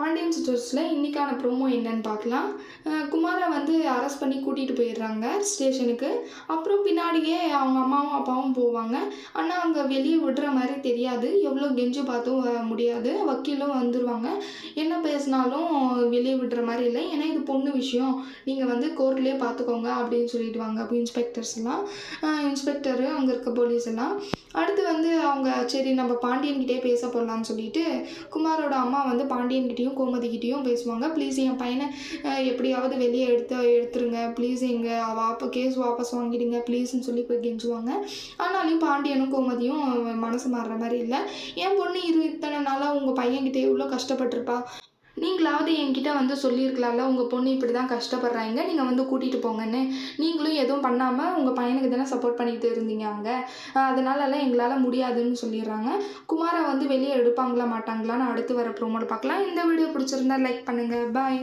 பாண்டியன் ஸ்டோர்ஸில் இன்றைக்கான ப்ரோமோ என்னன்னு பார்க்கலாம். குமாரை வந்து அரெஸ்ட் பண்ணி கூட்டிகிட்டு போயிடுறாங்க ஸ்டேஷனுக்கு அப்புறம் பின்னாடியே அவங்க அம்மாவும் அப்பாவும் போவாங்க. ஆனால் அங்கே வெளியே விடுற மாதிரி தெரியாது. எவ்வளோ கெஞ்சு பார்த்தும் முடியாது. வக்கீலும் வந்துடுவாங்க என்ன பேசினாலும் வெளியே விடுற மாதிரி இல்லை. ஏன்னா இது பொண்ணு விஷயம். நீங்கள் வந்து கோர்ட்லேயே பார்த்துக்கோங்க அப்படின்னு சொல்லிடுவாங்க. அப்போ இன்ஸ்பெக்டர்ஸ் எல்லாம். இன்ஸ்பெக்டரு அங்கே இருக்க போலீஸ் எல்லாம். அடுத்து வந்து அவங்க சரி நம்ம பாண்டியன்கிட்டே பேச போடலான்னு சொல்லிட்டு குமாரோட அம்மா வந்து பாண்டியன்கிட்டயும் கோமதிக்கிட்டேயும் பேசுவாங்க. ப்ளீஸ் என் பையனை எப்படியாவது வெளியே எடுத்து எடுத்துருங்க. ப்ளீஸ் எங்கள் வாப்ப கேஸ் வாபஸ் வாங்கிடுங்க. ப்ளீஸ்னு சொல்லி போய் கெஞ்சுவாங்க. ஆனாலும் பாண்டியனும் கோமதியும் மனசு மாறுற மாதிரி இல்லை. என் பொண்ணு இரு இத்தனை நாளாக உங்கள் பையன்கிட்ட இவ்வளோ கஷ்டப்பட்டிருப்பா. நீங்களாவது என்கிட்ட வந்து சொல்லியிருக்கலாம்ல உங்கள் பொண்ணு இப்படி தான் கஷ்டப்படுறாங்க நீங்கள் வந்து கூட்டிகிட்டு போங்கன்னு. நீங்களும் எதுவும் பண்ணாமல் உங்கள் பையனுக்கு தானே சப்போர்ட் பண்ணிட்டு இருந்தீங்க அங்கே. அதனாலலாம் எங்களால் முடியாதுன்னு சொல்லிடுறாங்க. குமாரை வந்து வெளியே எடுப்பாங்களா மாட்டாங்களான்னு அடுத்து வர ப்ரோமோட பார்க்கலாம். இந்த வீடியோ பிடிச்சிருந்தா லைக் பண்ணுங்கள் பாய்